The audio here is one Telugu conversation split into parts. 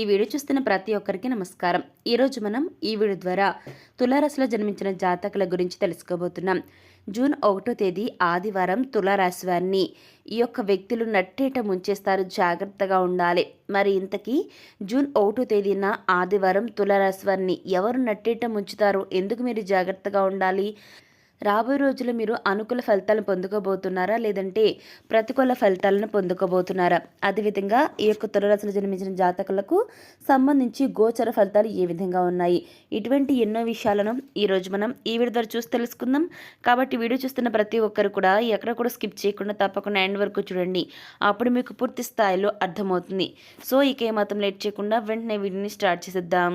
ఈ వీడియో చూస్తున్న ప్రతి ఒక్కరికి నమస్కారం. ఈరోజు మనం ఈ వీడియో ద్వారా తులారాశిలో జన్మించిన జాతకుల గురించి తెలుసుకోబోతున్నాం. జూన్ ఒకటో తేదీ ఆదివారం తులారాశి వారిని ఈ యొక్క వ్యక్తులు నట్టేట ముంచేస్తారు. జాగ్రత్తగా ఉండాలి. మరి ఇంతకీ జూన్ ఒకటో తేదీన ఆదివారం తులారాశి వారిని ఎవరు నట్టేట ముంచుతారు? ఎందుకు మీరు జాగ్రత్తగా ఉండాలి? రాబోయే రోజుల్లో మీరు అనుకూల ఫలితాలను పొందుకోబోతున్నారా? లేదంటే ప్రతికూల ఫలితాలను పొందుకోబోతున్నారా? అదేవిధంగా ఈ యొక్క తులరాశులు జన్మించిన జాతకులకు సంబంధించి గోచర ఫలితాలు ఏ విధంగా ఉన్నాయి? ఇటువంటి ఎన్నో విషయాలను ఈరోజు మనం ఈ వీడియో ద్వారా చూసి తెలుసుకుందాం. కాబట్టి వీడియో చూస్తున్న ప్రతి ఒక్కరు కూడా ఎక్కడ కూడా స్కిప్ చేయకుండా తప్పకుండా ఎండ్ వరకు చూడండి. అప్పుడు మీకు పూర్తి స్థాయిలో అర్థమవుతుంది. సో ఇక ఏమాత్రం లేట్ చేయకుండా వెంటనే వీడియోని స్టార్ట్ చేసేద్దాం.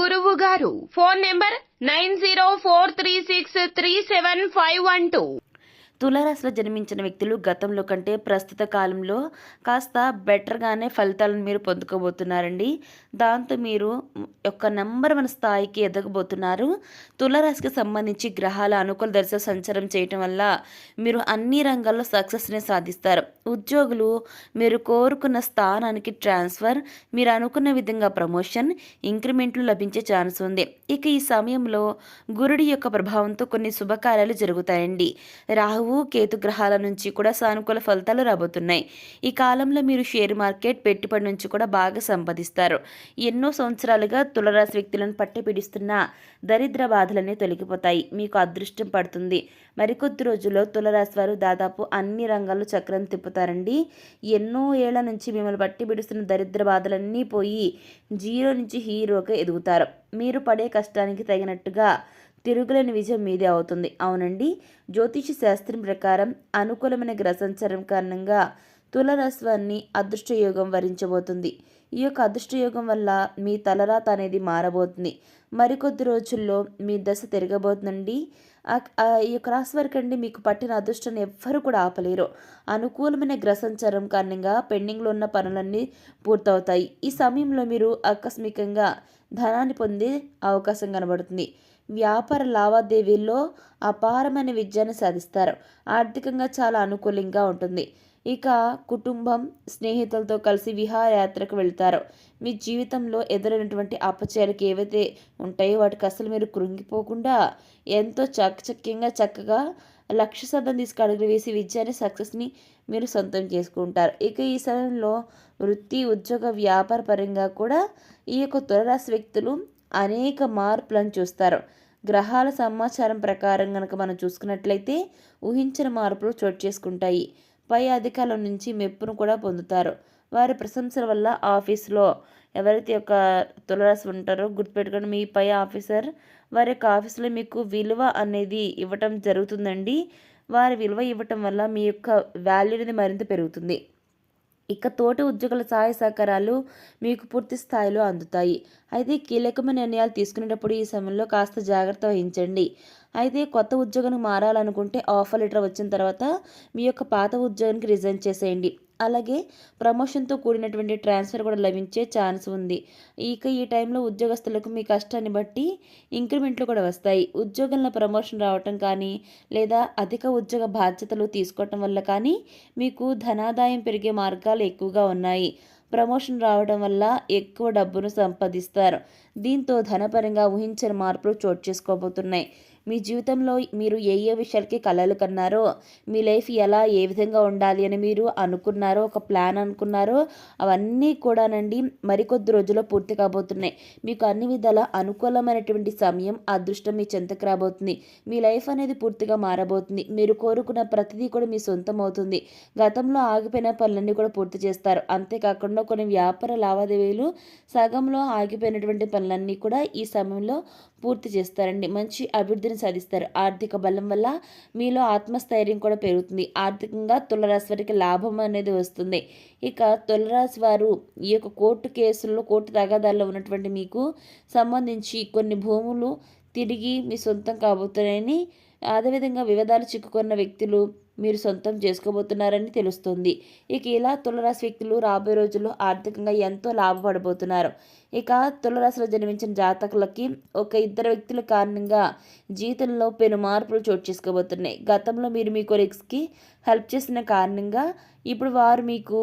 గురువు గారు. Phone number nine zero four three six three seven five one two. తులారాశిలో జన్మించిన వ్యక్తులు గతంలో కంటే ప్రస్తుత కాలంలో కాస్త బెటర్గానే ఫలితాలను మీరు పొందుకోబోతున్నారండి. దాంతో మీరు యొక్క నెంబర్ వన్ స్థాయికి ఎదగబోతున్నారు. తులారాశికి సంబంధించి గ్రహాల అనుకూల దర్శ సంచారం చేయటం వల్ల మీరు అన్ని రంగాల్లో సక్సెస్ని సాధిస్తారు. ఉద్యోగులు మీరు కోరుకున్న స్థానానికి ట్రాన్స్ఫర్ మీరు అనుకున్న విధంగా ప్రమోషన్ ఇంక్రిమెంట్లు లభించే ఛాన్స్ ఉంది. ఇక ఈ సమయంలో గురుడి యొక్క ప్రభావంతో కొన్ని శుభకార్యాలు జరుగుతాయండి. రాహువు కేతు గ్రహాల నుంచి కూడా సానుకూల ఫలితాలు రాబోతున్నాయి. ఈ కాలంలో మీరు షేర్ మార్కెట్ పెట్టుబడి నుంచి కూడా బాగా సంపాదిస్తారు. ఎన్నో సంవత్సరాలుగా తులరాశి వ్యక్తులను పట్టిపీడిస్తున్న దరిద్ర బాధలన్నీ తొలగిపోతాయి. మీకు అదృష్టం పడుతుంది. మరికొద్ది రోజుల్లో తులరాశి వారు దాదాపు అన్ని రంగాల్లో చక్రం తిప్పుతారండి. ఎన్నో ఏళ్ళ నుంచి మిమ్మల్ని పట్టిపీడుస్తున్న దరిద్ర బాధలన్నీ పోయి జీరో నుంచి హీరోగా ఎదుగుతారు. మీరు పడే కష్టానికి తగినట్టుగా తిరుగులేని విజయం మీదే అవుతుంది. అవునండి. జ్యోతిష శాస్త్రం ప్రకారం అనుకూలమైన గ్రహ సంచారం కారణంగా తులరస్వాన్ని అదృష్టయోగం వరించబోతుంది. ఈ యొక్క అదృష్టయోగం వల్ల మీ తలరాత అనేది మారబోతుంది. మరికొద్ది రోజుల్లో మీ దశ తిరగబోతుందండి. ఈ యొక్క రాశి వరకు అండి మీకు పట్టిన అదృష్టాన్ని ఎవ్వరూ కూడా ఆపలేరు. అనుకూలమైన గ్రహ సంచారం కారణంగా పెండింగ్లో ఉన్న పనులన్నీ పూర్తవుతాయి. ఈ సమయంలో మీరు ఆకస్మికంగా ధనాన్ని పొందే అవకాశం కనబడుతుంది. వ్యాపార లావాదేవీల్లో అపారమైన విద్యను సాధిస్తారు. ఆర్థికంగా చాలా అనుకూలంగా ఉంటుంది. ఇక కుటుంబం స్నేహితులతో కలిసి విహారయాత్రకు వెళ్తారు. మీ జీవితంలో ఎదురైనటువంటి అపచయాలకు ఏవైతే ఉంటాయో వాటికి అసలు మీరు కృంగిపోకుండా ఎంతో చకచక్యంగా చక్కగా లక్ష్య సాధన తీసుకు అడుగులు వేసి విజయాన్ని సక్సెస్ని మీరు సొంతం చేసుకుంటారు. ఇక ఈ సమయంలో వృత్తి ఉద్యోగ వ్యాపార పరంగా కూడా ఈ యొక్క తులరాశి వ్యక్తులు అనేక మార్పులను చూస్తారు. గ్రహాల సమాచారం ప్రకారం కనుక మనం చూసుకున్నట్లయితే ఊహించిన మార్పులు చోటు చేసుకుంటాయి. పై అధికారుల నుంచి మెప్పును కూడా పొందుతారు. వారి ప్రశంసల వల్ల ఆఫీస్లో ఎవరైతే యొక్క తులరాశి ఉంటారో గుర్తుపెట్టుకొని మీ పై ఆఫీసర్ వారి యొక్క ఆఫీస్లో మీకు విలువ అనేది ఇవ్వటం జరుగుతుందండి. వారి విలువ ఇవ్వటం వల్ల మీ యొక్క వాల్యూ అనేది మరింత పెరుగుతుంది. ఇక తోటి ఉద్యోగుల సహాయ సహకారాలు మీకు పూర్తి స్థాయిలో అందుతాయి. అయితే కీలకమైన నిర్ణయాలు తీసుకునేటప్పుడు ఈ సమయంలో కాస్త జాగ్రత్త వహించండి. అయితే కొత్త ఉద్యోగానికి మారాలనుకుంటే ఆఫర్ లెటర్ వచ్చిన తర్వాత మీ యొక్క పాత ఉద్యోగానికి రిజైన్ చేసేయండి. అలాగే ప్రమోషన్తో కూడినటువంటి ట్రాన్స్ఫర్ కూడా లభించే ఛాన్స్ ఉంది. ఇక ఈ టైంలో ఉద్యోగస్తులకు మీ కష్టాన్ని బట్టి ఇంక్రిమెంట్లు కూడా వస్తాయి. ఉద్యోగంలో ప్రమోషన్ రావటం కానీ లేదా అధిక ఉద్యోగ బాధ్యతలు తీసుకోవటం వల్ల కానీ మీకు ధనాదాయం పెరిగే మార్గాలు ఎక్కువగా ఉన్నాయి. ప్రమోషన్ రావడం వల్ల ఎక్కువ డబ్బును సంపాదిస్తారు. దీంతో ధనపరంగా ఊహించని మార్పులు చోటు చేసుకోబోతున్నాయి. మీ జీవితంలో మీరు ఏ ఏ విషయాలకి కలలు కన్నారో మీ లైఫ్ ఎలా ఏ విధంగా ఉండాలి అని మీరు అనుకున్నారో ఒక ప్లాన్ అనుకున్నారో అవన్నీ కూడానండి మరికొద్ది రోజుల్లో పూర్తి కాబోతున్నాయి. మీకు అన్ని విధాల అనుకూలమైనటువంటి సమయం అదృష్టం మీ చెంతకు రాబోతుంది. మీ లైఫ్ అనేది పూర్తిగా మారబోతుంది. మీరు కోరుకున్న ప్రతిదీ కూడా మీ సొంతం అవుతుంది. గతంలో ఆగిపోయిన పనులన్నీ కూడా పూర్తి చేస్తారు. అంతేకాకుండా కొన్ని వ్యాపార లావాదేవీలు సగంలో ఆగిపోయినటువంటి పనులన్నీ కూడా ఈ సమయంలో పూర్తి చేస్తారండి. మంచి అభివృద్ధిని సాధిస్తారు. ఆర్థిక బలం వల్ల మీలో ఆత్మస్థైర్యం కూడా పెరుగుతుంది. ఆర్థికంగా తులరాశి వారికి లాభం అనేది వస్తుంది. ఇక తులరాశి వారు ఈ యొక్క కోర్టు కేసుల్లో కోర్టు తగాదాల్లో ఉన్నటువంటి మీకు సంబంధించి కొన్ని భూములు తిరిగి మీ సొంతం కాబోతున్నాయని అదేవిధంగా వివాదాలు చిక్కుకున్న వ్యక్తులు మీరు సొంతం చేసుకోబోతున్నారని తెలుస్తుంది. ఇక ఇలా తులరాశి వ్యక్తులు రాబోయే రోజుల్లో ఆర్థికంగా ఎంతో లాభపడబోతున్నారు. ఇక తులరాశిలో జన్మించిన జాతకులకి ఒక ఇద్దరు వ్యక్తుల కారణంగా జీవితంలో పెను మార్పులు చోటు చేసుకోబోతున్నాయి. గతంలో మీరు మీ కొలీగ్స్కి హెల్ప్ చేసిన కారణంగా ఇప్పుడు వారు మీకు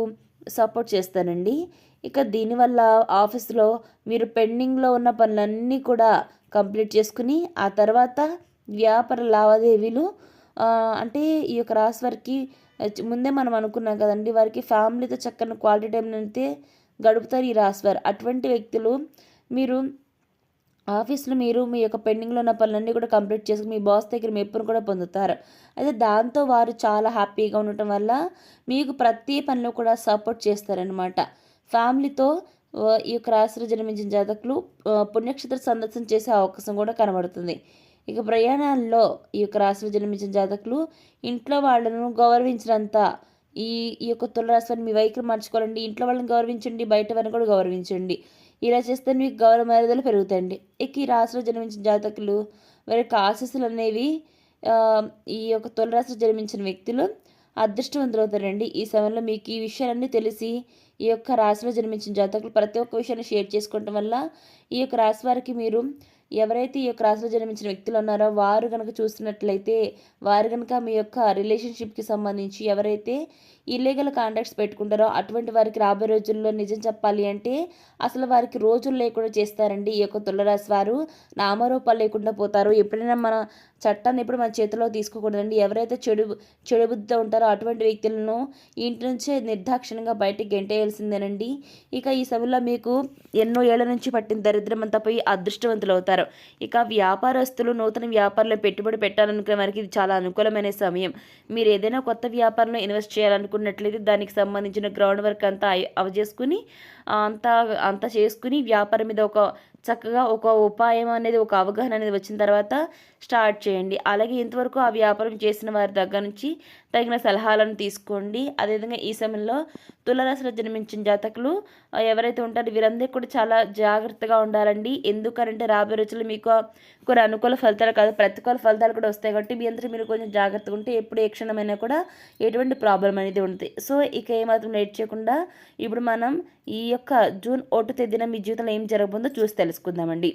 సపోర్ట్ చేస్తారండి. ఇక దీనివల్ల ఆఫీస్లో మీరు పెండింగ్లో ఉన్న పనులన్నీ కూడా కంప్లీట్ చేసుకుని ఆ తర్వాత వ్యాపార లావాదేవీలు అంటే ఈ యొక్క రాశి వారికి ముందే మనం అనుకున్నాం కదండి వారికి ఫ్యామిలీతో చక్కని క్వాలిటీ టైం అయితే గడుపుతారు ఈ రాశి వారు. అటువంటి వ్యక్తులు మీరు ఆఫీస్లో మీరు మీ యొక్క పెండింగ్లో ఉన్న పనులన్నీ కూడా కంప్లీట్ చేసుకుని మీ బాస్ దగ్గర మెప్పును కూడా పొందుతారు. అయితే దాంతో వారు చాలా హ్యాపీగా ఉండటం వల్ల మీకు ప్రతి పనిలో కూడా సపోర్ట్ చేస్తారనమాట ఫ్యామిలీతో ఈ యొక్క రాశిలో జన్మించిన జాతకులు పుణ్యక్షేత్ర సందర్శన చేసే అవకాశం కూడా కనబడుతుంది. ఇక ప్రయాణాల్లో ఈ యొక్క రాశిలో జన్మించిన జాతకులు ఇంట్లో వాళ్ళను గౌరవించినంత ఈ ఈ యొక్క తులరాశి మీ వైఖరి మార్చుకోవాలండి. ఇంట్లో వాళ్ళని గౌరవించండి బయట వారిని కూడా గౌరవించండి. ఇలా చేస్తే మీకు గౌరవ మర్యాదలు పెరుగుతాయండి. ఇక ఈ రాశిలో జన్మించిన జాతకులు వారి యొక్క ఆశస్సులు అనేవి ఈ యొక్క తులరాశిలో జన్మించిన వ్యక్తులు అదృష్టవంతులు అవుతారండి. ఈ సమయంలో మీకు ఈ విషయాలన్నీ తెలిసి ఈ యొక్క రాశిలో జన్మించిన జాతకులు ప్రతి ఒక్క విషయాన్ని షేర్ చేసుకోవటం వల్ల ఈ యొక్క రాశి వారికి మీరు ఎవరైతే ఈ యొక్క రాశిలో జన్మించిన వ్యక్తులు ఉన్నారో వారు కనుక చూస్తున్నట్లయితే వారు కనుక మీ యొక్క రిలేషన్షిప్కి సంబంధించి ఎవరైతే ఇల్లీగల్ కాంటాక్ట్స్ పెట్టుకుంటారో అటువంటి వారికి రాబోయే రోజుల్లో నిజం చెప్పాలి అంటే అసలు వారికి రోజులు లేకుండా చేస్తారండి ఈ యొక్క తులరాశి వారు. నామరూపాలు లేకుండా పోతారు. ఎప్పుడైనా మన చట్టాన్ని ఎప్పుడు మన చేతిలో తీసుకోకూడదండి. ఎవరైతే చెడు చెడు బుద్ధితో ఉంటారో అటువంటి వ్యక్తులను ఇంటి నుంచే నిర్దాక్షిణ్యంగా బయటికి గెంటేయాల్సిందేనండి ఇక ఈ సమయంలో మీకు ఎన్నో ఏళ్ళ నుంచి పట్టిన దరిద్రం అంతా పోయి అదృష్టవంతులు అవుతారు ఇక వ్యాపారస్తులు నూతన వ్యాపారంలో పెట్టుబడి పెట్టాలనుకునే వారికి ఇది చాలా అనుకూలమైన సమయం. మీరు ఏదైనా కొత్త వ్యాపారంలో ఇన్వెస్ట్ చేయాలనుకున్నట్లయితే దానికి సంబంధించిన గ్రౌండ్ వర్క్ అంతా అయి- అవజేసుకుని అంతా అంతా చేసుకుని వ్యాపారం మీద ఒక చక్కగా ఒక ఉపాయం అనేది ఒక అవగాహన అనేది వచ్చిన తర్వాత స్టార్ట్ చేయండి. అలాగే ఇంతవరకు ఆ వ్యాపారం చేసిన వారి దగ్గర నుంచి తగిన సలహాలను తీసుకోండి. అదేవిధంగా ఈ సమయంలో తులరాశిలో జన్మించిన జాతకులు ఎవరైతే ఉంటారో వీరందరూ కూడా చాలా జాగ్రత్తగా ఉండాలండి. ఎందుకంటే రాబోయే రోజుల్లో మీకు కొన్ని అనుకూల ఫలితాలు కాదు ప్రతికూల ఫలితాలు కూడా వస్తాయి కాబట్టి మీ అందరూ మీరు కొంచెం జాగ్రత్తగా ఉంటే ఎప్పుడు ఏ క్షణమైనా కూడా ఎటువంటి ప్రాబ్లం అనేది ఉంటుంది సో ఇక ఏమాత్రం లేట్ చేయకుండా ఇప్పుడు మనం ఈ యొక్క జూన్ ఒకటో తేదీన మీ జీవితంలో ఏం జరగబోతుందో చూసి తెలుసుకుందామండి.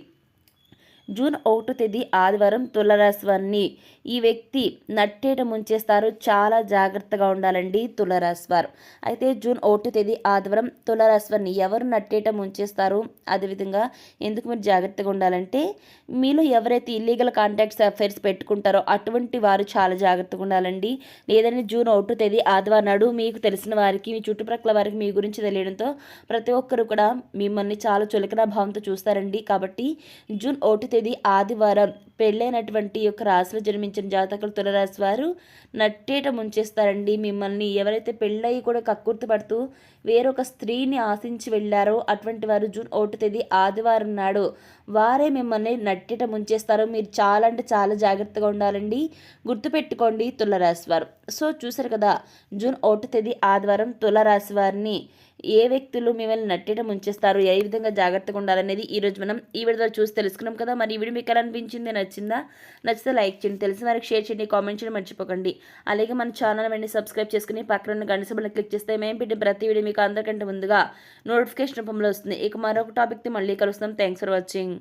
జూన్ ఒకటో తేదీ ఆదివారం తులరాశివారిని ఈ వ్యక్తి నట్టేట ముంచేస్తారు. చాలా జాగ్రత్తగా ఉండాలండి తులరాశివారు. అయితే జూన్ ఒకటో తేదీ ఆదివారం తులరాశివారిని ఎవరు నట్టేట ముంచేస్తారు? అదేవిధంగా ఎందుకు మీరు జాగ్రత్తగా ఉండాలంటే మీలో ఎవరైతే ఇల్లీగల్ కాంటాక్ట్స్ అఫైర్స్ పెట్టుకుంటారో అటువంటి వారు చాలా జాగ్రత్తగా ఉండాలండి. లేదంటే జూన్ ఒకటో తేదీ ఆదివారం నాడు మీకు తెలిసిన వారికి మీ చుట్టుప్రక్కల వారికి మీ గురించి తెలియడంతో ప్రతి ఒక్కరు కూడా మిమ్మల్ని చాలా చులకన భావంతో చూస్తారండి. కాబట్టి జూన్ ఒకటి తేదీ ఆదివారం. పెళ్ళైనటువంటి యొక్క రాశిలో జన్మించిన జాతకులు తులరాశి వారు నట్టేట ముంచేస్తారండి. మిమ్మల్ని ఎవరైతే పెళ్ళయి కూడా కక్కుర్తి పడుతూ వేరొక స్త్రీని ఆశించి వెళ్ళారో అటువంటి వారు జూన్ ఒకటి తేదీ ఆదివారం నాడు వారే మిమ్మల్ని నట్టేట ముంచేస్తారు. మీరు చాలా అంటే చాలా జాగ్రత్తగా ఉండాలండి. గుర్తుపెట్టుకోండి తులరాశి వారు. సో చూసారు కదా జూన్ ఒకటి తేదీ ఆదివారం తులరాశి వారిని ఏ వ్యక్తులు మిమ్మల్ని నట్టడం ఉంచేస్తారు ఏ విధంగా జాగ్రత్తగా ఉండాలనేది ఈరోజు మనం ఈ వీడియో చూసి తెలుసుకున్నాం కదా. మరి ఈ వీడియో మీకు ఎలా అనిపించింది? నచ్చిందా? నచ్చితే లైక్ చేయండి. తెలిసిన వారికి షేర్ చేయండి. కామెంట్ చేయండి మర్చిపోకండి. అలాగే మన ఛానల్ వెంటనే సబ్స్క్రైబ్ చేసుకుని పక్కన ఉన్న గంట క్లిక్ చేస్తే మేము పెట్టి ప్రతి వీడియో మీకు అందరికంటే ముందుగా నోటిఫికేషన్ రూపంలో వస్తుంది. ఇక మరొక టాపిక్తో మళ్ళీ కలుస్తాం. Thanks for watching